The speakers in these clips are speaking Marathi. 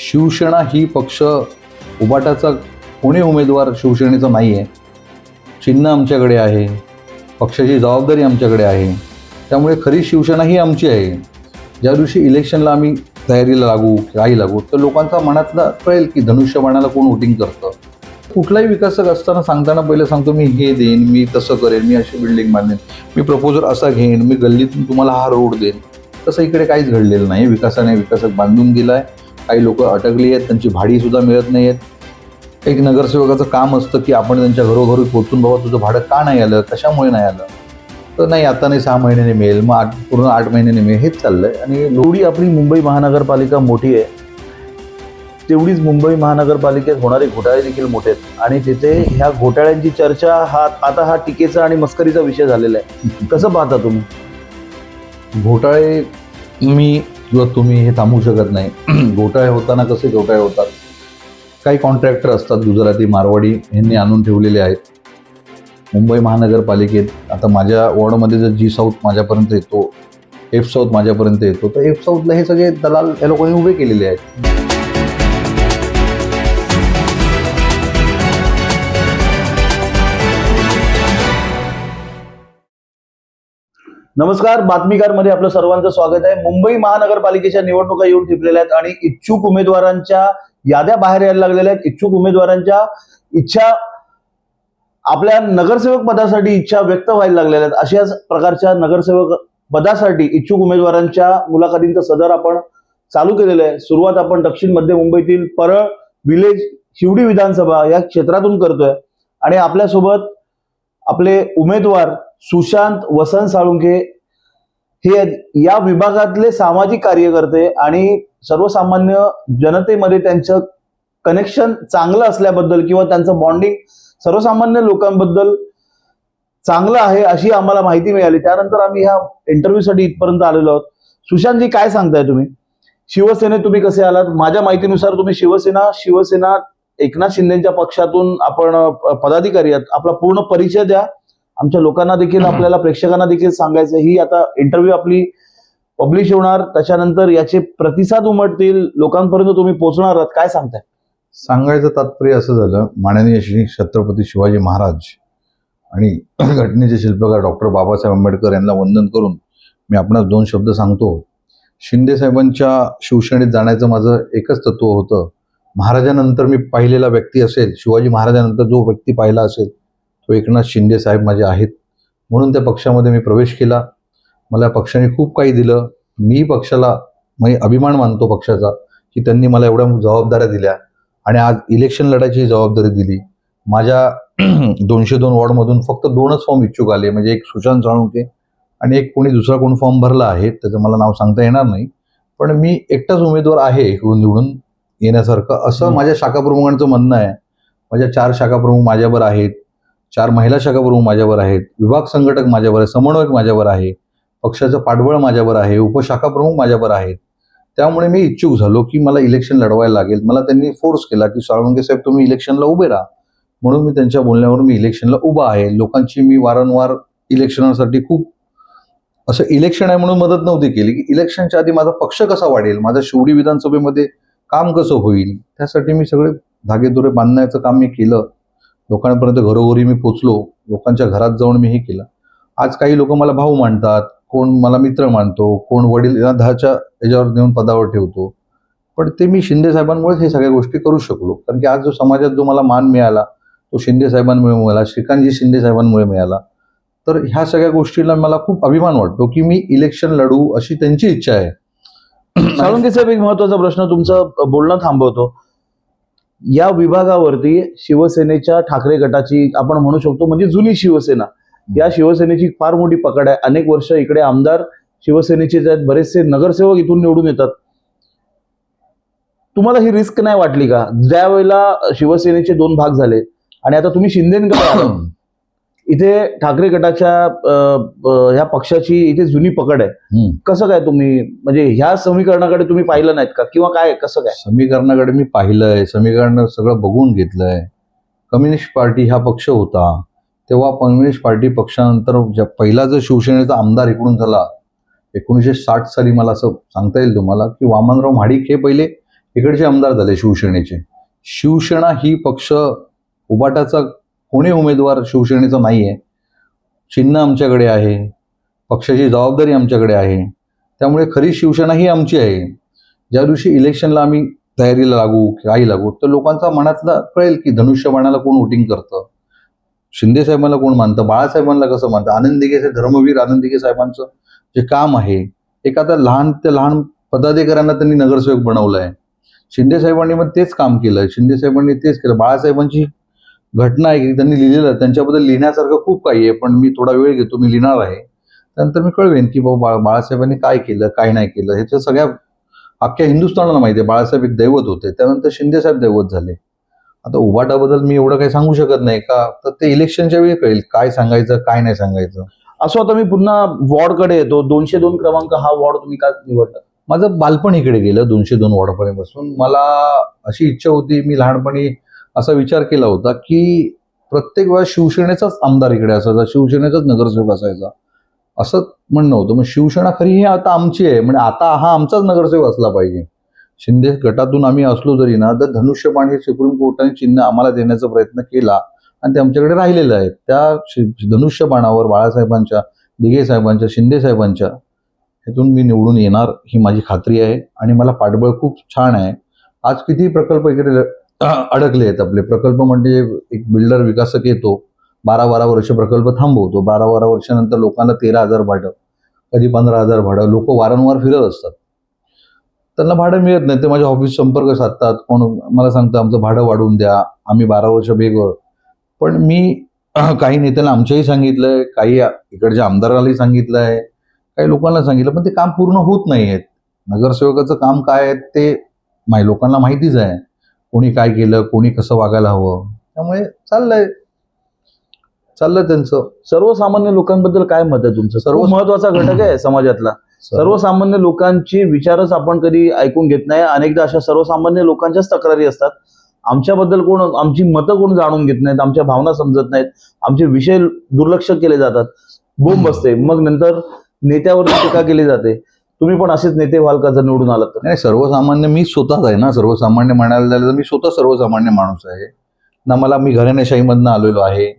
शिवसेना ही पक्ष उबाटाचा कोणी उमेदवार शिवसेनेचा नाही आहे चिन्ह आमच्याकडे आहे. पक्षाची जबाबदारी आमच्याकडे आहे. त्यामुळे खरी शिवसेना ही आमची आहे. ज्या दिवशी इलेक्शनला आम्ही तयारीला लागू काही लागू तर लोकांचा मनातला कळेल की धनुष्यबाणाला कोण वोटिंग करतं. कुठलाही विकासक असताना सांगताना पहिले सांगतो मी हे देईन मी तसं करेन मी अशी बिल्डिंग बांधेन मी प्रपोजल असा घेईन मी गल्लीतून तुम्हाला हा रोड देईन. तसं इकडे काहीच घडलेलं नाही. विकासाने विकासक बांधून गेलाय काही लोक अटकली आहेत त्यांची भाडी सुद्धा मिळत नाही आहेत. एक नगरसेवकाचं काम असतं की आपण त्यांच्या घरोघरी पोचून बाबा तुझं भाडं का नाही आलं? कशामुळे नाही आलं? तर नाही आता नाही सहा महिन्याने मिळेल. मग आठ पूर्ण आठ महिन्याने मिळेल. हेच चाललंय. आणि एवढी आपली मुंबई महानगरपालिका मोठी आहे. तेवढीच मुंबई महानगरपालिकेत होणारे घोटाळे देखील मोठे आहेत. आणि तिथे ह्या घोटाळ्यांची चर्चा हा आता हा टीकेचा आणि मस्करीचा विषय झालेला आहे. कसं पाहता तुम्ही? घोटाळे मी किंवा तुम्ही हे थांबू शकत नाही. घोटाळे होताना कसे घोटाळे होतात? काही कॉन्ट्रॅक्टर असतात गुजराती मारवाडी यांनी आणून ठेवलेले आहेत. मुंबई महानगरपालिकेत आता माझ्या वॉर्डमध्ये जर जी साऊथ माझ्यापर्यंत येतो एफ साऊथ माझ्यापर्यंत येतो तर एफ साऊथला हे सगळे दलाल या लोकांनी उभे केलेले आहेत. नमस्कार बातमीकारमध्ये आपलं सर्वांचं स्वागत आहे. मुंबई महानगरपालिकेच्या निवडणुका येऊन ठेपलेल्या आहेत आणि इच्छुक उमेदवारांच्या याद्या बाहेर यायला लागलेल्या आहेत. इच्छुक उमेदवारांच्या इच्छा आपल्या नगरसेवक पदासाठी इच्छा व्यक्त व्हायला लागलेल्या आहेत. अशाच प्रकारच्या नगरसेवक पदासाठी इच्छुक उमेदवारांच्या मुलाखतींचं सदर आपण चालू केलेलं आहे. सुरुवात आपण दक्षिण मध्य मुंबईतील परळ विलेज शिवडी विधानसभा या क्षेत्रातून करतोय. आणि आपल्यासोबत आपले उमेदवार सुशांत वसंत साळुंखे हे या विभागातले सामाजिक कार्यकर्ते आणि सर्वसामान्य जनतेमध्ये त्यांचं कनेक्शन चांगलं असल्याबद्दल किंवा त्यांचं बॉन्डिंग सर्वसामान्य लोकांबद्दल चांगलं आहे अशी आम्हाला माहिती मिळाली. त्यानंतर आम्ही ह्या इंटरव्ह्यूसाठी इथपर्यंत आलेलो आहोत. सुशांतजी काय सांगताय तुम्ही? शिवसेनेत तुम्ही कसे आलात? माझ्या माहितीनुसार तुम्ही शिवसेना शिवसेना एकनाथ शिंदेच्या पक्षातून आपण पदाधिकारी आहात. आपला पूर्ण परिचय द्या. आमच्या लोकांना देखील आपल्याला प्रेक्षकांना देखील सांगायचं ही आता इंटरव्ह्यू आपली पब्लिश होणार. त्याच्यानंतर याचे प्रतिसाद उमटतील. लोकांपर्यंत तुम्ही पोहोचणार आहात. काय सांगताय? सांगायचं तात्पर्य असं झालं. माननीय श्री छत्रपती शिवाजी महाराज आणि घटनेचे शिल्पकार डॉक्टर बाबासाहेब आंबेडकर यांना वंदन करून मी आपणास दोन शब्द सांगतो. शिंदे साहेबांच्या शिवसेनेत जाण्याचं माझं एकच तत्व होतं. महाराजानंतर मी पाहिलेला व्यक्ती असेल शिवाजी महाराजानंतर जो व्यक्ती पाहिला असेल तो एकनाथ शिंदे साहेब माझे आहेत. म्हणून त्या पक्षामध्ये मी प्रवेश केला. मला पक्षाने खूप काही दिलं. मी पक्षाला म्हणजे अभिमान मानतो पक्षाचा की त्यांनी मला एवढ्या जबाबदाऱ्या दिल्या. आणि आज इलेक्शन लढायची जबाबदारी दिली. माझ्या दोनशे दोन वॉर्डमधून फक्त दोनच फॉर्म इच्छुक आले. म्हणजे एक सुशांत साळुंके आणि एक कोणी दुसरा कोण फॉर्म भरला आहे त्याचं मला नाव सांगता येणार नाही. पण मी एकटाच उमेदवार आहे इकडून निवडून येण्यासारखं. असं. माझ्या शाखा प्रमुखांचं म्हणणं आहे. माझ्या चार शाखा प्रमुख माझ्यावर आहेत. चार महिला शाखा प्रमुख माझ्यावर आहेत. विभाग संघटक माझ्यावर आहे. समन्वयक माझ्यावर आहे. पक्षाचं पाठबळ माझ्यावर आहे. उपशाखा प्रमुख माझ्यावर आहेत. त्यामुळे मी इच्छुक झालो की मला इलेक्शन लढवायला लागेल. मला त्यांनी फोर्स केला की साळुंके साहेब तुम्ही इलेक्शनला उभे राहा. म्हणून मी त्यांच्या बोलण्यावर मी इलेक्शनला उभा आहे. लोकांची मी वारंवार इलेक्शनासाठी खूप असं इलेक्शन आहे म्हणून मदत नव्हती केली. की इलेक्शनच्या आधी माझा पक्ष कसा वाढेल? माझा शिवडी विधानसभेमध्ये काम कसं होईल? त्यासाठी मी सगळे धागेदोरे बांधण्याचं काम मी केलं. लोकांपर्यंत घरोघरी मी पोचलो. लोकांच्या घरात जाऊन मी हे केलं. आज काही लोक मला भाऊ मानतात. कोण मला मित्र मानतो. कोण वडील दहाच्या याच्यावर नेऊन पदावर ठेवतो. पण ते मी शिंदे साहेबांमुळेच हे सगळ्या गोष्टी करू शकलो. कारण की आज जो समाजात जो मला मान मिळाला तो शिंदे साहेबांमुळे मिळाला श्रीकांतजी शिंदे साहेबांमुळे मिळाला. तर ह्या सगळ्या गोष्टीला मला खूप अभिमान वाटतो की मी इलेक्शन लढू अशी त्यांची इच्छा आहे. साळुंके साहेब एक महत्त्वाचा प्रश्न तुमचं बोलणं थांबवतो. या विभागावरती शिवसेनेच्या ठाकरे गटाची आपण म्हणू शकतो म्हणजे जुनी शिवसेना. या शिवसेनेची फार मोठी पकड आहे. अनेक वर्ष इकडे आमदार शिवसेनेचे जे आहेत. बरेचसे नगरसेवक इथून निवडून येतात. तुम्हाला ही रिस्क नाही वाटली का? ज्या वेळेला शिवसेनेचे दोन भाग झाले आणि आता तुम्ही शिंदेकडे. इथे ठाकरे गटाच्या ह्या पक्षाची इथे जुनी पकड आहे. कसं काय तुम्ही म्हणजे ह्या समीकरणाकडे तुम्ही पाहिलं नाहीत का? किंवा काय कसं काय? समीकरणाकडे मी पाहिलंय. समीकरण सगळं बघून घेतलंय. कम्युनिस्ट पार्टी हा पक्ष होता. तेव्हा कम्युनिस्ट पार्टी पक्षानंतर पहिला जो शिवसेनेचा आमदार इकडून झाला एकोणीसशे साठ साली मला असं सांगता येईल तुम्हाला की वामनराव महाडिक हे पहिले इकडचे आमदार झाले शिवसेनेचे. शिवसेना ही पक्ष उबाटाचा कोणी उमेदवार शिवसेनेचा नाही आहे चिन्ह आमच्याकडे आहे. पक्षाची जबाबदारी आमच्याकडे आहे. त्यामुळे खरी शिवसेना ही आमची आहे. ज्या दिवशी इलेक्शनला आम्ही तयारीला लागू काही लागू तर लोकांचा मनातला कळेल की धनुष्यबाणाला कोण वोटिंग करतं? शिंदे साहेबांना कोण मानतं? बाळासाहेबांना कसं मानतं? आनंदिगे धर्मवीर आनंदिगे साहेबांचं जे काम आहे एक लहान ते लहान पदाधिकाऱ्यांना त्यांनी नगरसेवक बनवलं आहे शिंदे साहेबांनी मग तेच काम केलं शिंदे साहेबांनी तेच केलं. बाळासाहेबांची घटना आहे की त्यांनी लिहिलेलं. त्यांच्याबद्दल लिहिण्यासारखं खूप काही आहे पण मी थोडा वेळ घेतो मी लिहिणार आहे. त्यानंतर मी कळवेन की बाबा बाळ बाळासाहेबांनी काय केलं काय नाही केलं ह्याच्या सगळ्या अख्ख्या हिंदुस्थानाला माहिती आहे. बाळासाहेब एक दैवत होते. त्यानंतर शिंदे साहेब दैवत झाले. आता उभाटाबद्दल मी एवढं काही सांगू शकत नाही का? तर ते इलेक्शनच्या वेळी कळेल काय सांगायचं काय नाही सांगायचं. असं आता मी पुन्हा वॉर्डकडे येतो. दोनशे दोन क्रमांक हा वॉर्ड तुम्ही का निवडला? माझं बालपण इकडे गेलं दोनशे दोन वॉर्डापर्यंतपासून मला अशी इच्छा होती मी लहानपणी असा विचार केला होता की प्रत्येक वेळा शिवसेनेचाच आमदार इकडे असायचा शिवसेनेचाच नगरसेवक असायचा. असं म्हणणं होतं. मग शिवसेना खरी ही आता आमची आहे. म्हणजे आता हा आमचाच नगरसेवक असला पाहिजे. शिंदे गटातून आम्ही असलो जरी ना तर धनुष्यबाण हे सुप्रीम कोर्टाने चिन्ह आम्हाला देण्याचा प्रयत्न केला आणि ते आमच्याकडे राहिलेलं आहे त्या शि- धनुष्यबाणावर बाळासाहेबांच्या दिघे साहेबांच्या शिंदे साहेबांच्या ह्यातून मी निवडून येणार ही माझी खात्री आहे आणि मला पाठबळ खूप छान आहे. आज किती प्रकल्प इकडे अडकले आहेत आपले. प्रकल्प म्हणजे एक बिल्डर विकासक येतो बारा बारा वर्ष प्रकल्प थांबवतो. बारा बारा वर्षानंतर लोकांना तेरा हजार भाडं कधी पंधरा हजार भाडं लोक वारंवार फिरत असतात. त्यांना भाडं मिळत नाही. ते माझ्या ऑफिस संपर्क साधतात. कोण मला सांगतं आमचं भाडं वाढवून द्या. आम्ही बारा वर्ष बेघर. पण मी काही नेत्यांना आमच्याही सांगितलंय काही इकडच्या आमदारालाही सांगितलं आहे काही लोकांना सांगितलं पण ते काम पूर्ण होत नाही आहेत नगरसेवकाचं काम काय आहे ते लोकांना माहितीच आहे. कोणी काय केलं कोणी कसं वागायला हवं? त्यामुळे चाललंय. चाललंय त्यांचं. सर्वसामान्य लोकांबद्दल काय मत आहे तुमचं? सर्व महत्त्वाचा घटक आहे समाजातला. सर्वसामान्य लोकांची विचारच आपण कधी ऐकून घेत नाही. अनेकदा अशा सर्वसामान्य लोकांच्याच तक्रारी असतात. आमच्याबद्दल कोण आमची मतं कोण जाणून घेत नाहीत आमच्या भावना समजत नाहीत. आमचे विषय दुर्लक्ष केले जातात. बोंब बसते मग नंतर नेत्यावरती टीका केली जाते. तुम्ही पण असेच नेते व्हाल का जर निवडून आलात तर? नाही सर्वसामान्य मी स्वतःच आहे ना. सर्वसामान्य म्हणायला झालं तर मी स्वतः सर्वसामान्य माणूस आहे. ना मला मी घराण्याशाहीमधनं आलेलो आहे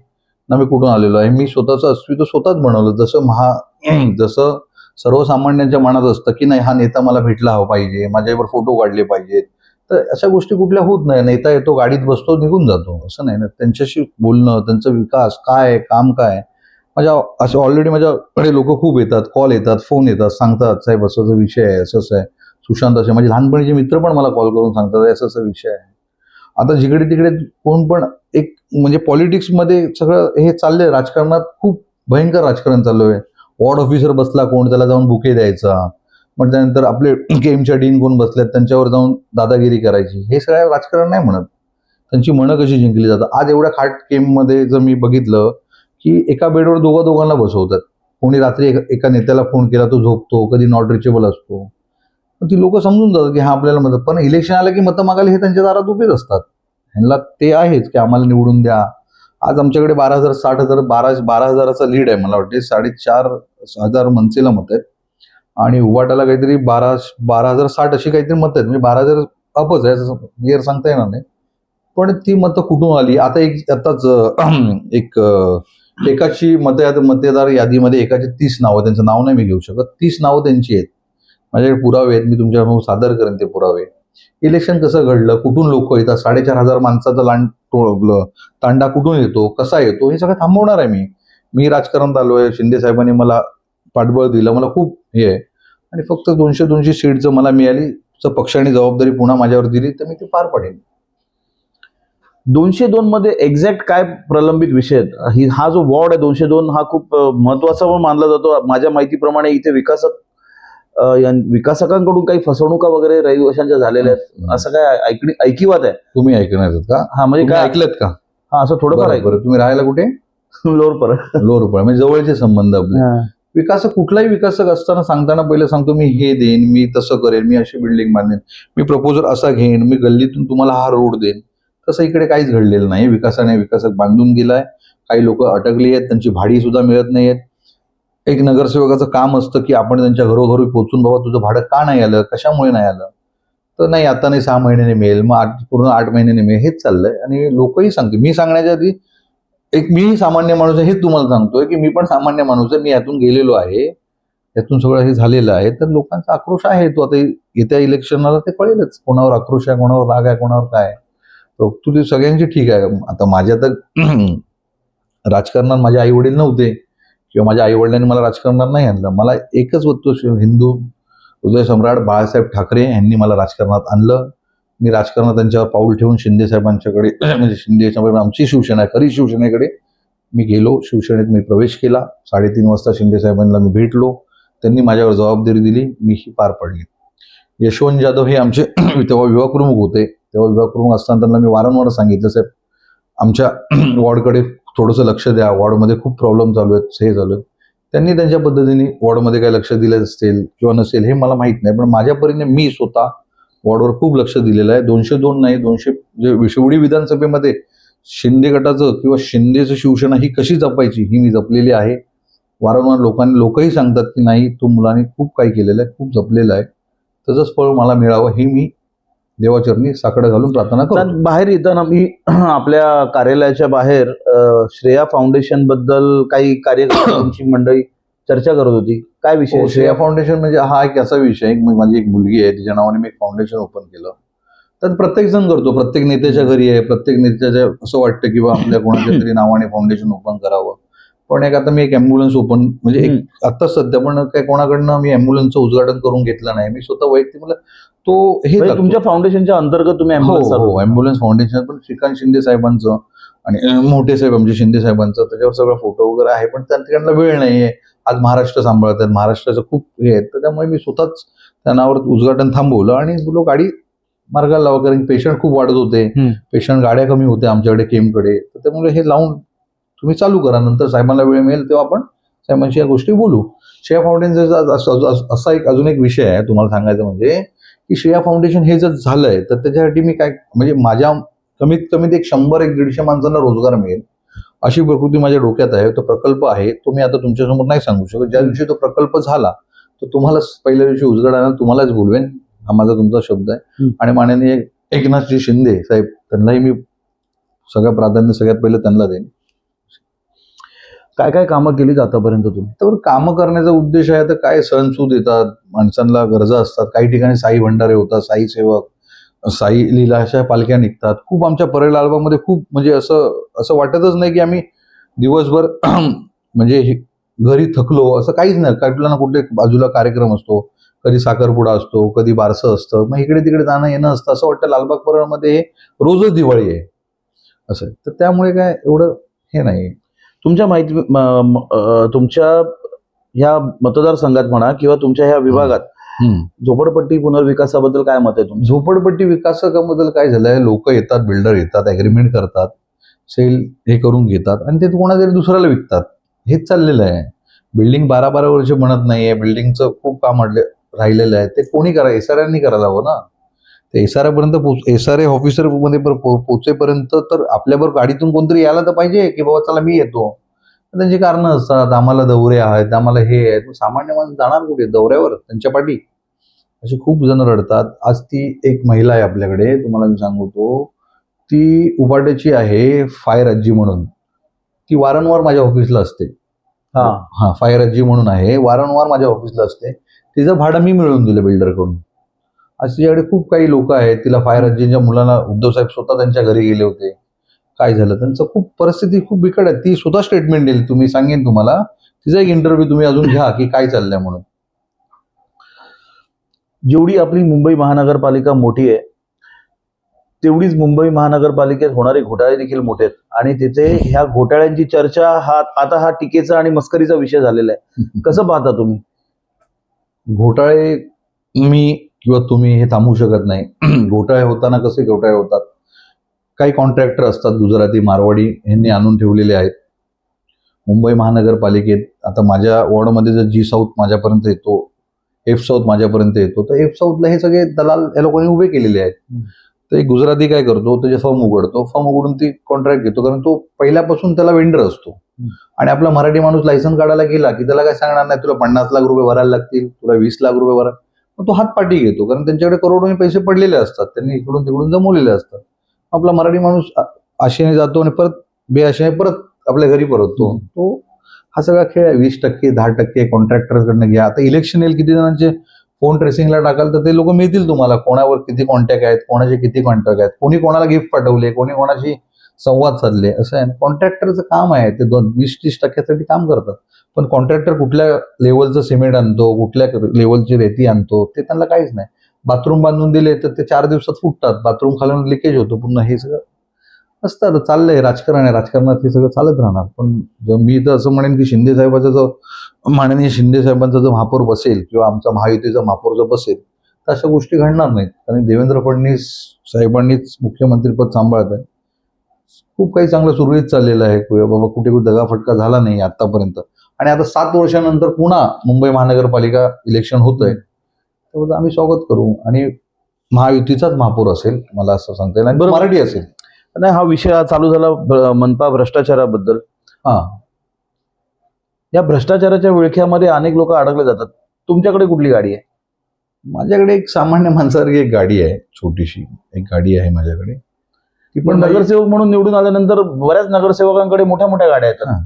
ना मी कुठून आलेलो आहे. मी स्वतःचं अस्तित्व स्वतःच बनवलं. जसं महा जसं सर्वसामान्यांच्या मनात असतं की नाही हा नेता मला भेटला हवा पाहिजे माझ्यावर फोटो काढले पाहिजेत. तर अशा गोष्टी कुठल्या होत नाही. नेता येतो गाडीत बसतो निघून जातो. असं नाही ना. त्यांच्याशी बोलणं त्यांचा विकास काय काम काय माझ्या असे ऑलरेडी माझ्याकडे लोक खूप येतात कॉल येतात फोन येतात सांगतात साहेब असं असं विषय आहे असं असं आहे. सुशांत असे माझे लहानपणीचे मित्र पण मला कॉल करून सांगतात असं असं विषय आहे. आता जिकडे तिकडे कोण पण एक म्हणजे पॉलिटिक्समध्ये सगळं हे चाललंय राजकारणात खूप भयंकर राजकारण चालू आहे वॉर्ड ऑफिसर बसला कोण त्याला जाऊन बुके द्यायचा. मग त्यानंतर आपले गेमच्या डीन कोण बसल्यात त्यांच्यावर जाऊन दादागिरी करायची. हे सगळं राजकारण नाही म्हणत. त्यांची मनं कशी जिंकली जातात. आज एवढ्या खाट गेममध्ये जर मी बघितलं की एका बेडवर दोघा दोघांना बसवतात. कोणी रात्री एका एका नेत्याला फोन केला तो झोपतो कधी नॉट रिचेबल असतो. पण ती लोक समजून जातात की हा आपल्याला मदत पण इलेक्शन आलं की मतं मागायला हे त्यांच्या दारात उभेच असतात. ह्यांना ते आहेच की आम्हाला निवडून द्या. आज आमच्याकडे बारा हजार साठ हजार बारा बारा हजाराचा लीड आहे मला वाटते साडेचार हजार मनसेला मत आहेत. आणि उवाटाला काहीतरी बारा बारा हजार साठ अशी काहीतरी मत आहेत. म्हणजे बारा हजार अपच आहे क्लिअर सांगता येणार नाही. पण ती मतं कुठून आली? आता एक आताच एक एकाची मत मतदार यादीमध्ये एकाचे तीस नावं. त्यांचं नाव नाही मी घेऊ शकत. तीस नावं त्यांची आहेत. माझ्याकडे पुरावे आहेत. मी तुमच्यासमोर सादर करेन ते पुरावे. इलेक्शन कसं घडलं? कुठून लोक येतात? साडेचार हजार माणसाचा लांड तांडा कुठून येतो? कसा येतो? हे सगळं थांबवणार आहे मी. मी राजकारणात आलो आहे. शिंदे साहेबांनी मला पाठबळ दिलं. मला खूप हे आहे. आणि फक्त दोनशे दोनशे सीट जर मला मिळाली. तर पक्षाने जबाबदारी पुन्हा माझ्यावर दिली. तर मी ती पार पडेन. दोनशे दोन मध्ये एक्झॅक्ट काय प्रलंबित विषय ही हा जो वॉर्ड आहे दोनशे दोन हा खूप महत्त्वाचा पण मानला जातो. माझ्या माहितीप्रमाणे इथे विकासक विकासकांकडून काही फसवणुका वगैरे रहिवाशांच्या झालेल्या आहेत. असं काय ऐकणी ऐकिवात आहे? तुम्ही ऐकणार का? हा म्हणजे काय? ऐकलत का? हा असं थोडंफार बरं ऐक बरं. तुम्ही राहायला कुठे? लोअर लोरपळ म्हणजे जवळचे संबंध आपले. विकासक कुठलाही विकासक असताना सांगताना पहिले सांगतो मी हे देईन मी तसं करेन मी अशी बिल्डिंग बांधेन. मी प्रपोजल असा घेईन मी गल्लीतून तुम्हाला हा रोड देईन. तसं इकडे काहीच घडलेलं नाही. विकासाने विकासक बांधून गेलाय. काही लोक अटकली आहेत. त्यांची भाडी सुद्धा मिळत नाहीयेत. एक नगरसेवकाचं काम असतं की आपण त्यांच्या घरोघरी पोहोचून बाबा तुझं भाडं का नाही आलं? कशामुळे नाही आलं? तर नाही आता नाही सहा महिन्याने मिळेल. मग आठ पूर्ण आठ महिन्याने मिळेल. हेच चाललंय. आणि लोकही सांगते. मी सांगण्याच्या आधी एक मी सामान्य माणूस आहे हेच तुम्हाला सांगतोय की मी पण सामान्य माणूस आहे. मी यातून गेलेलो आहे. यातून सगळं हे झालेलं आहे. तर लोकांचा आक्रोश आहे. तो आता येत्या इलेक्शनला ते कळेलच. कोणावर आक्रोश आहे कोणावर राग आहे कोणावर काय आहे. प्रकृती सगळ्यांची ठीक आहे. आता माझ्या तर राजकारणात माझे आई वडील नव्हते किंवा माझ्या आई वडिलांनी मला राजकारणात नाही आणलं. मला एकच वस्तू हिंदू उदय सम्राट बाळासाहेब ठाकरे यांनी मला राजकारणात आणलं. मी राजकारणात त्यांच्यावर पाऊल ठेवून शिंदे साहेबांच्याकडे म्हणजे शिंदे साहेब आमची शिवसेना आहे खरी शिवसेनेकडे मी गेलो. शिवसेनेत मी प्रवेश केला. साडेतीन वाजता शिंदे साहेबांना मी भेटलो. त्यांनी माझ्यावर जबाबदारी दिली. मी ही पार पडली. यशवंत जाधव हे आमचे तेव्हा युवा प्रमुख होते. तेव्हा विभाग प्रमुख असताना त्यांना मी वारंवार सांगितलं साहेब आमच्या वॉर्डकडे थोडंसं लक्ष द्या. वॉर्डमध्ये खूप प्रॉब्लेम चालू आहेत हे चालू आहेत. त्यांनी त्यांच्या पद्धतीने वॉर्डमध्ये काय लक्ष दिलं असेल किंवा नसेल हे मला माहीत नाही. पण माझ्या परीने मी स्वतः वॉर्डवर खूप लक्ष दिलेलं आहे. दोनशे दोन नाही दोनशे जे शिवडी विधानसभेमध्ये शिंदे गटाचं किंवा शिंदेचं शिवसेना ही कशी जपायची ही मी जपलेली आहे. वारंवार लोकांनी लोकही सांगतात की नाही तो मुलांनी खूप काही केलेलं आहे खूप जपलेलं आहे. त्याचंच फळ मला मिळावं हे मी देवाचरणी साकडं घालून प्रार्थना करतो तर बाहेर येताना मी आपल्या कार्यालयाच्या बाहेर श्रेया फाउंडेशनबद्दल काही कार्यकर्त्यांची मंडळी चर्चा करत होती. काय विषय हो, श्रेया फाउंडेशन म्हणजे हा एक असा विषय माझी एक मुलगी आहे तिच्या नावाने मी एक फाउंडेशन ओपन केलं. तर प्रत्येक जण करतो प्रत्येक नेत्याच्या घरी आहे प्रत्येक नेत्याच्या असं वाटतं की बा आपल्या कोणाच्या तरी नावाने फाउंडेशन ओपन करावं. पण एक आता मी एक अँब्युलन्स ओपन म्हणजे एक आता सध्या पण काय कोणाकडनं मी अँब्युलन्सचं उद्घाटन करून घेतलं नाही. मी स्वतः वैयक्तिक मला तो हे म्हणजे. तुमच्या फाउंडेशनच्या अंतर्गत तुम्ही हो ambulance हो फाउंडेशन पण श्रीकांत शिंदे साहेबांचं आणि मोठे साहेब आमचे शिंदे साहेबांचं त्याच्यावर सगळं फोटो वगैरे आहे पण त्यांच्याकडनं वेळ नाहीये. आज महाराष्ट्र सांभाळतात महाराष्ट्राचं खूप हे आहे तर त्यामुळे मी स्वतःच त्या नावावर उद्घाटन थांबवलं आणि बोलो गाडी मार्गाला लावा कारण पेशंट खूप वाढत होते. पेशंट गाड्या कमी होत्या आमच्याकडे केमकडे. तर त्यामुळे हे लावून तुम्ही चालू करा. नंतर साहेबांना वेळ मिळेल तेव्हा आपण साहेबांशी या गोष्टी बोलू. श्रेया फाउंडेशनचा असा एक अजून एक विषय आहे. तुम्हाला सांगायचं म्हणजे की श्रेया फाउंडेशन हे जर झालंय तर त्याच्यासाठी मी काय म्हणजे माझ्या कमीत कमीत एक शंभर एक दीडशे माणसांना रोजगार मिळेल अशी प्रकृती माझ्या डोक्यात आहे. तो प्रकल्प आहे तो मी आता तुमच्यासमोर नाही सांगू शकत. ज्या दिवशी तो प्रकल्प झाला तर तुम्हाला पहिल्या दिवशी उजगडायला तुम्हालाच बोलवेन. हा माझा तुमचा शब्द आहे. आणि माननीय एकनाथजी शिंदे साहेब त्यांनाही मी सगळं प्राधान्य सगळ्यात पहिलं त्यांना देईन. काय काय कामं केली आतापर्यंत तुम्ही? तर कामं करण्याचा उद्देश आहे तर काय सणसूद येतात माणसांना गरजा असतात काही ठिकाणी साई भंडारे होतात साई सेवक साई लीला अशा पालख्या निघतात. खूप आमच्या परेल अल्बममध्ये खूप म्हणजे असं असं वाटतच नाही की आम्ही दिवसभर म्हणजे हे घरी थकलो असं काहीच नाही. कुठला ना कुठले बाजूला कार्यक्रम असतो कधी साखरपुडा असतो कधी बारसं असतं मग इकडे तिकडे जाणं येणं असतं असं वाटतं लालबाग परळमध्ये रोजच दिवाळी आहे. असं तर त्यामुळे काय एवढं हे नाही. तुमच्या माहिती तुमच्या ह्या मतदारसंघात म्हणा किंवा तुमच्या ह्या विभागात. झोपडपट्टी पुनर्विकासाबद्दल काय मत आहे तुमचं? झोपडपट्टी विकासकाबद्दल काय झालंय? लोक येतात बिल्डर येतात अग्रीमेंट करतात सेल हे करून घेतात आणि ते कोणा तरी दुसऱ्याला विकतात. हेच चाललेलं आहे. बिल्डिंग बारा बारा वर्ष बनत नाहीये. बिल्डिंगचं खूप काम अडले राहिलेलं आहे. ते कोणी करा? एस आर करायला हवं ना? ते एस आर पर्यंत पोच एस आर ऑफिसरमध्ये पर- पो- पोचेपर्यंत तर आपल्याबरोबर गाडीतून कोणतरी यायला तर पाहिजे की बाबा चला मी येतो. त्यांची कारणं असतात आम्हाला दौरे आहेत आम्हाला हे आहेत. सामान्य माणूस जाणार कुठे? दौऱ्यावर त्यांच्या पाठी. असे खूप जण रडतात. आज ती एक महिला आहे आपल्याकडे तुम्हाला मी सांगतो. ती उपाट्याची आहे फायर अज्जी म्हणून. ती वारंवार माझ्या ऑफिसला असते. हा. हा फायर अज्जी म्हणून आहे. वारंवार माझ्या ऑफिसला असते. तिचं भाडं मी मिळवून दिलं बिल्डरकडून तिच्याकडे खूप काही लोक आहेत. तिला फायर अज्जींच्या मुलांना उद्धव साहेब स्वतः त्यांच्या घरी गेले होते. काय झालं? त्यांचं खूप परिस्थिती खूप बिकट आहे. ती स्वतः स्टेटमेंट दिली. तुम्ही सांगेन तुम्हाला. तिचा एक इंटरव्ह्यू तुम्ही अजून घ्या की काय चाललंय म्हणून. जेवढी आपली मुंबई महानगरपालिका मोठी आहे तेवढीच मुंबई महानगरपालिकेत होणारे घोटाळे देखील मोठे आहेत. आणि तिथे ह्या घोटाळ्यांची चर्चा हा आता हा टीकेचा आणि मस्करीचा विषय झालेला आहे. कसं पाहता तुम्ही? घोटाळे मी किंवा तुम्ही हे थांबवू शकत नाही. घोटाळे होताना कसे घोटाळे होतात? काही कॉन्ट्रॅक्टर असतात गुजराती मारवाडी यांनी आणून ठेवलेले आहेत. मुंबई महानगरपालिकेत आता माझ्या वॉर्डमध्ये जर जी साऊथ माझ्यापर्यंत येतो एफ साऊथ माझ्यापर्यंत येतो तर एफ साऊथला हे सगळे दलाल या लोकांनी उभे केलेले आहेत. तर एक गुजराती काय करतो? त्याचे फर्म उघडतो. फर्म उघडून ती कॉन्ट्रॅक्ट घेतो. कारण तो पहिल्यापासून त्याला वेंडर असतो. आणि आपला मराठी माणूस लायसन काढायला गेला की त्याला काय सांगणार नाही? तुला पन्नास लाख रुपये भरायला लागतील तुला वीस लाख रुपये भरा तो हातपाटी घेतो. कारण त्यांच्याकडे करोडोनी पैसे पडलेले असतात. त्यांनी इकडून तिकडून जमवलेले असतात. आपला मराठी माणूस आशेने जातो आणि परत बेआशेने परत आपल्या घरी परततो. तो हा सगळा खेळ आहे. वीस टक्के दहा टक्के कॉन्ट्रॅक्टरकडनं घ्या. आता इलेक्शन येईल किती जणांचे फोन ट्रेसिंगला टाकाल तर ते लोक मिळतील तुम्हाला. कोणावर किती कॉन्टॅक्ट आहेत कोणाचे किती कॉन्टॅक्ट आहेत. कोणी कोणाला गिफ्ट पाठवले कोणी कोणाशी संवाद साधले असं आहे. कॉन्ट्रॅक्टरचं काम आहे. ते दोन वीस तीस टक्क्यासाठी काम करतात. पण कॉन्ट्रॅक्टर कुठल्या लेवलचं सिमेंट आणतो कुठल्या लेवलची रेती आणतो ते त्यांना काहीच नाही. बाथरूम बांधून दिले तर ते चार दिवसात फुटतात. बाथरूम खालून लिकेज होतो पुन्हा हे सगळं असतं. आता चाललंय राजकारण आहे राजकारणात हे सगळं चालत राहणार. पण मी तर असं म्हणेन की शिंदे साहेबाचा जो माननीय शिंदे साहेबांचा जो महापौर बसेल किंवा आमचा महायुतीचा महापौर जो बसेल तर अशा गोष्टी घडणार नाहीत. कारण देवेंद्र फडणवीस साहेबांनीच मुख्यमंत्रीपद सांभाळत आहे. खूप काही चांगलं सुरळीत चाललेलं आहे. बाबा कुठे कुठे दगाफटका झाला नाही आतापर्यंत. आणि आता सात वर्षानंतर पुन्हा मुंबई महानगरपालिका इलेक्शन होत आहे त्याबद्दल आम्ही स्वागत करू. आणि महायुतीचाच महापौर असेल मला असं सांगता येईल. आणि बरोबर. मराठी असेल. नाही हा विषय चालू झाला मनपा भ्रष्टाचाराबद्दल. हा. या भ्रष्टाचाराच्या विळख्यामध्ये अनेक लोक अडकले जातात. तुमच्याकडे कुठली गाडी आहे? माझ्याकडे एक सामान्य माणसासारखी एक गाडी आहे छोटीशी. एक गाडी आहे माझ्याकडे. ती पण पण नगर नगरसेवक म्हणून निवडून आल्यानंतर बऱ्याच नगरसेवकांकडे मोठ्या मोठ्या गाड्या येतात.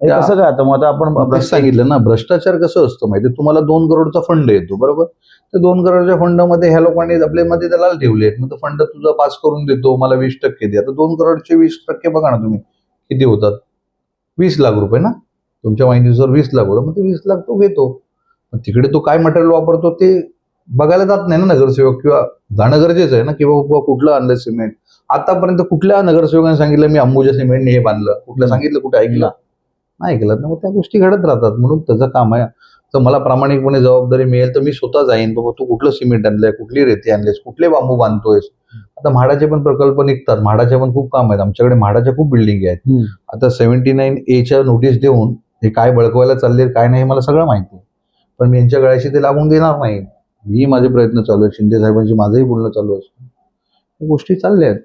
हा. त्या- कसं काय? आता मग आता आपण तेच सांगितलं ना भ्रष्टाचार कसं असतं माहिती तुम्हाला दोन करोडचा फंड येतो बरोबर? त्या दोन करोडच्या फंडामध्ये ह्या लोकांनी आपल्या मध्ये त्याला ठेवले मग तो फंड तुझा पास करून देतो मला वीस टक्के दे. आता दोन करोडचे वीस टक्के बघा ना तुम्ही किती होतात? वीस लाख रुपये ना? तुमच्या माहितीनुसार वीस लाख होतं मग ते वीस लाख तो घेतो. मग तिकडे तो काय मटेरियल वापरतो ते बघायला जात नाही ना नगरसेवक किंवा जाणं गरजेचं आहे ना किंवा बाबा कुठलं आणलं सिमेंट आतापर्यंत कुठल्या नगरसेवकाने सांगितलं मी अंबुजा सिमेंटने हे बांधलं? कुठलं सांगितलं कुठे ऐकलं? नाही ऐकलं ना मग त्या गोष्टी घडत राहतात. म्हणून त्याचं काम आहे. तर मला प्रामाणिकपणे जबाबदारी मिळेल तर मी स्वतः जाईन. बाबा तू कुठलं सिमेंट आणलंय? कुठली रेती आणलीस कुठले बांबू बांधतोयस? आता म्हाडाचे पण प्रकल्प निघतात. म्हाडाचे पण खूप काम आहेत. आमच्याकडे म्हाडाच्या खूप बिल्डिंग आहेत. आता सेव्हन्टी नाईन एच्या नोटीस देऊन हे काय बळकवायला चालले काय नाही हे मला सगळं माहिती आहे. पण मी यांच्या गळ्याशी ते लागून देणार नाही. मी माझे प्रयत्न चालू आहेत. शिंदे साहेबांशी माझंही बोलणं चालू असतं. गोष्टी चालल्या आहेत.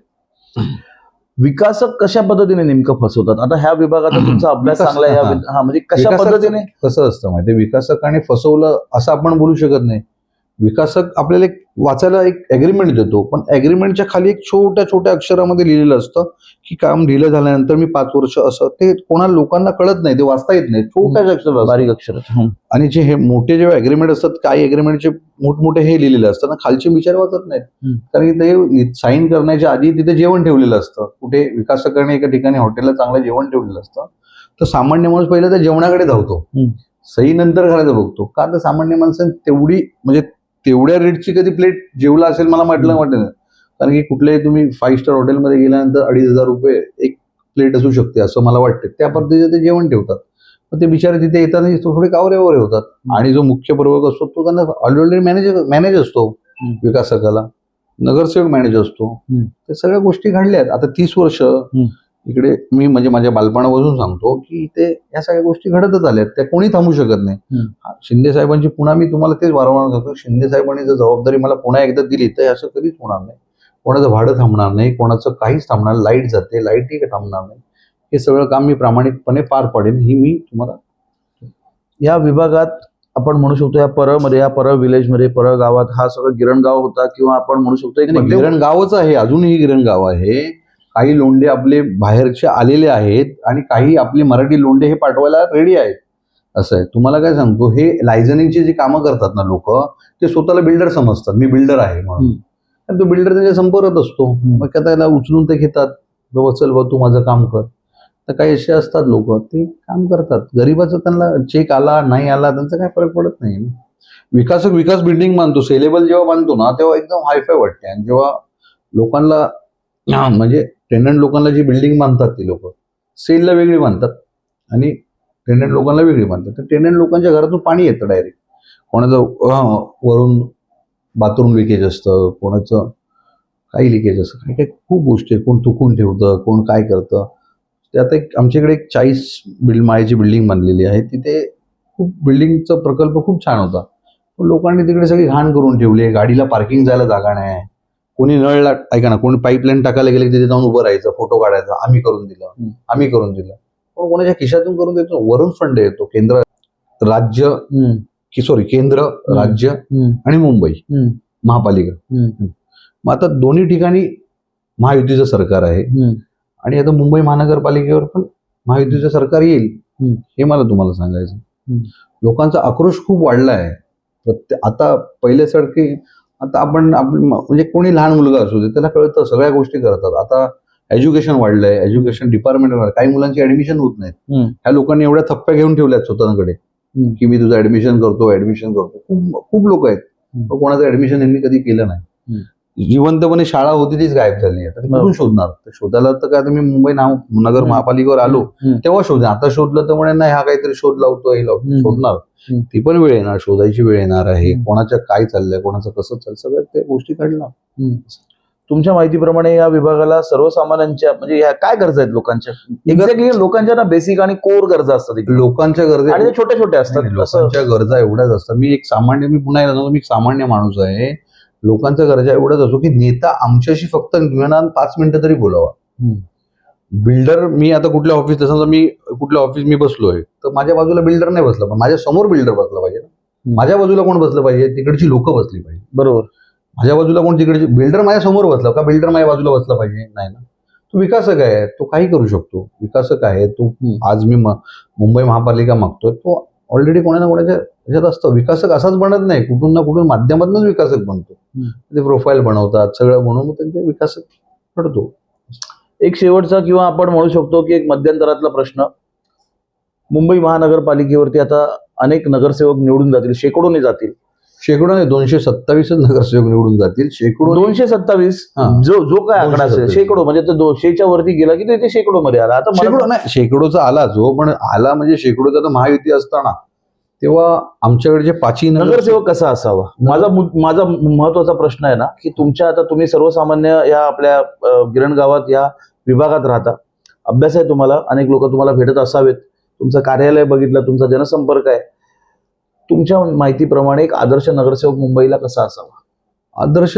विकासक कशा पद्धतीने नेमकं फसवतात? आता ह्या विभागाचा तुमचा अभ्यास चांगला आहे हा. म्हणजे कशा विकासक- पद्धतीने? कसं असतं माहिती विकासकाने फसवलं असं आपण बोलू शकत नाही. विकासक आपल्याला एक वाचायला एक अग्रीमेंट देतो. पण अग्रीमेंटच्या खाली एक छोट्या छोट्या अक्षरामध्ये लिहिलेलं असतं की काम ढिलं झाल्यानंतर मी पाच वर्ष असं ते कोणाला लोकांना कळत नाही ते वाचता येत नाही. छोट्या अक्षर बारीक अक्षरात. हम्म. आणि जे हे मोठे जेव्हा अग्रीमेंट असतात काही अग्रीमेंटचे मोठमोठे हे लिहिलेले असतात ना खालचे विचार वाचत नाहीत. कारण की ते साईन करण्याच्या आधी तिथे जेवण ठेवलेलं असतं. कुठे विकासकाने एका ठिकाणी हॉटेलला चांगलं जेवण ठेवलेलं असतं. तर सामान्य माणूस पहिला त्या जेवणाकडे धावतो. सही नंतर घराचं बघतो. का तर सामान्य माणसाने तेवढी म्हणजे तेवढ्या रेटची कधी प्लेट जेवला असेल मला म्हटलं वाटलं कारण की कुठल्याही तुम्ही फाईव्ह स्टार हॉटेलमध्ये गेल्यानंतर अडीच हजार रुपये एक प्लेट असू शकते असं मला वाटते. त्या पद्धतीचे ते जेवण ठेवतात. पण ते बिचारे तिथे येताना थोडे कावरे वगैरे होतात. आणि जो मुख्य प्रवर्ग असतो तो त्यांना ऑलरेडी मॅनेज मॅनेज असतो. विकासकाला. नगरसेवक मॅनेज असतो. हम्म. ते सगळ्या गोष्टी घडल्या आहेत. आता तीस वर्ष इकडे मी म्हणजे माझ्या बालपणापासून सांगतो की ते या सगळ्या गोष्टी घडतच आल्यात त्या कोणी थांबू शकत नाही. शिंदे साहेबांची पुन्हा मी तुम्हाला तेच वारंवार करतो शिंदे साहेबांनी जर जबाबदारी मला पुन्हा एकदा दिली तर असं कधीच होणार नाही. कोणाचं भाडं थांबणार नाही कोणाचं काहीच थांबणार लाइट जाते लाईटही थांबणार नाही. हे सगळं काम मी प्रामाणिकपणे पार पाडेन ही मी तुम्हाला या विभागात आपण म्हणू शकतो या परळमध्ये या परळ विलेजमध्ये परळ गावात हा सगळं गिरणगाव होता किंवा आपण म्हणू शकतो एक नाही, मध्यम- गिरण गावच आहे अजूनही गिरण गाव आहे. काही लोंढे आपले बाहेरचे आलेले आहेत आणि काही आपली मराठी लोंढे हे पाठवायला रेडी आहेत. असं आहे. तुम्हाला काय सांगतो हे लायझनिंगची जी कामं करतात ना लोक ते स्वतःला बिल्डर समजतात. मी बिल्डर आहे म्हणून. आणि तो बिल्डर त्यांच्या संपर्कात असतो. मग त्या त्याला उचलून ते घेतात. बाबा चल बा तू माझं काम कर. तर काही असे असतात लोक. ते काम करतात. गरीबाचं त्यांना चेक आला नाही आला त्यांचा काय फरक पडत नाही. विकासक विकास बिल्डिंग बांधतो सेलेबल जेव्हा बांधतो ना तेव्हा एकदम हायफाय वाटते. आणि जेव्हा लोकांना म्हणजे टेनंट लोकांना जी बिल्डिंग बांधतात ती लोक सेलला वेगळी बांधतात आणि टेनंट लोकांना वेगळी बांधतात. तर टेनंट लोकांच्या घरातून पाणी येतं डायरेक्ट कोणाचं वरून बाथरूम लिकेज असतं कोणाचं काही लिकेज असतं. काही काही खूप गोष्टी आहेत. कोण तुकून ठेवतं कोण काय करतं. ते आता एक आमच्याकडे एक चाळीस बिल्ड माळ्याची बिल्डिंग बांधलेली आहे. तिथे खूप बिल्डिंगचा प्रकल्प खूप छान होता. पण लोकांनी तिकडे सगळी घाण करून ठेवली आहे. गाडीला पार्किंग जायला जागा नाही आहे. कोणी नळला ऐका ना कोणी पाईपलाईन टाकायला गेले तिथे जाऊन उभं राहायचं फोटो काढायचा आम्ही करून दिलं. आम्ही करून दिलं. पण कोणाच्या खिशातून करून देतो? वरून फंड येतो केंद्र राज्य. की सॉरी केंद्र राज्य आणि मुंबई. महापालिका. मग आता दोन्ही ठिकाणी महायुतीचं सरकार आहे. आणि आता मुंबई महानगरपालिकेवर पण महायुतीचं सरकार येईल. हे मला तुम्हाला सांगायचं. लोकांचा आक्रोश खूप वाढला आहे आता पहिल्यासारखे आता आपण आप- म्हणजे कोणी लहान मुलगा असू दे त्याला कळतं सगळ्या गोष्टी करतात. आता एज्युकेशन वाढलंय एज्युकेशन डिपार्टमेंट काही मुलांची ऍडमिशन होत नाहीत. ह्या लोकांनी एवढ्या थप्प्या घेऊन ठेवल्यात स्वतःकडे. की मी तुझं ऍडमिशन करतो ऍडमिशन करतो. खूप खूप लोक आहेत. कोणाचं ऍडमिशन यांनी कधी केलं नाही. जिवंतपणे शाळा होती तीच गायब झाली आहे तर ते कुठून शोधणार? शोधायला तर काय तुम्ही मुंबई नगर. महापालिकेवर आलो. तेव्हा शोधा आता शोधलं तर म्हणे नाही हा काहीतरी शोध लावतो हे लावतो. शोधणार. ती पण वेळ येणार शोधायची वेळ येणार आहे. कोणाच्या काय चाललंय कोणाचं कसं चाललं सगळ्या त्या गोष्टी घडणार तुमच्या माहितीप्रमाणे या विभागाला सर्वसामान्यांच्या म्हणजे ह्या काय गरजा आहेत लोकांच्या? एक्झॅक्टली लोकांच्या ना बेसिक आणि कोर गरजा असतात. लोकांच्या गरजा आणि छोट्या छोट्या असतात. लोकांच्या गरजा एवढ्याच असतात. मी एक सामान्य मी पुन्हा मी एक सामान्य माणूस आहे. लोकांच्या गरजा एवढ्याच असतो की नेता आमच्याशी फक्त निवांत पाच मिनिटं तरी बोलावा. बिल्डर मी आता कुठल्या ऑफिसला समजा मी कुठल्या ऑफिस मी बसलोय तर माझ्या बाजूला बिल्डर नाही बसला पण माझ्यासमोर बिल्डर बसला पाहिजे ना. माझ्या बाजूला कोण बसलं पाहिजे? तिकडची लोक बसली पाहिजे. बरोबर. माझ्या बाजूला कोण तिकडची बिल्डर माझ्यासमोर बसला का बिल्डर माझ्या बाजूला बसला पाहिजे? नाही ना. तो विकासक आहे तो काही करू शकतो. विकासक आहे तो. आज म- मुंबई महापालिका मागतोय तो ऑलरेडी कोणा ना कोणाच्या ह्याच्यात असतो. विकासक असाच बनत नाही. कुठून ना कुठून माध्यमातूनच विकासक बनतो. ते प्रोफाईल बनवतात सगळं बनवून त्यांचे विकासक घडतो. एक शेवटचा किंवा आपण म्हणू शकतो की एक मध्यंतरातला प्रश्न. मुंबई महानगरपालिकेवरती आता अनेक नगरसेवक निवडून जातील शेकडोने जातील. शेकडो नाही दोनशे सत्तावीसच नगरसेवक निवडून जातील. शेकडो दोनशे सत्तावीस? हा. जो जो काय आकडा असेल 227. शेकडो म्हणजे तो दोनशेच्या वरती गेला की तो इथे शेकडो मध्ये आला? आता मला शेकडो नाही शेकडोचा आला जो पण आला म्हणजे शेकडोचा तर महायुती असताना. तेव्हा आमच्याकडे जे पाचही नगरसेवक नगरसेवक कसा असावा? माझा मु- माझा महत्त्वाचा प्रश्न आहे ना की तुमच्या आता तुम्ही सर्वसामान्य या आपल्या अं, गिरण गावात या विभागात राहता. अभ्यास आहे तुम्हाला अनेक लोक तुम्हाला भेटत असावेत. तुमचं कार्यालय बघितलं तुमचा जनसंपर्क आहे. तुमच्या माहितीप्रमाणे एक आदर्श नगरसेवक मुंबईला कसा असावा? आदर्श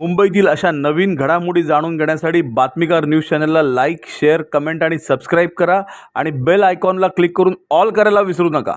मुंबईतील अशा नवीन घडामोडी जाणून घेण्यासाठी बातमीकार न्यूज चॅनलला लाईक शेअर कमेंट आणि सबस्क्राईब करा आणि बेल आयकॉनला क्लिक करून ऑल करायला विसरू नका.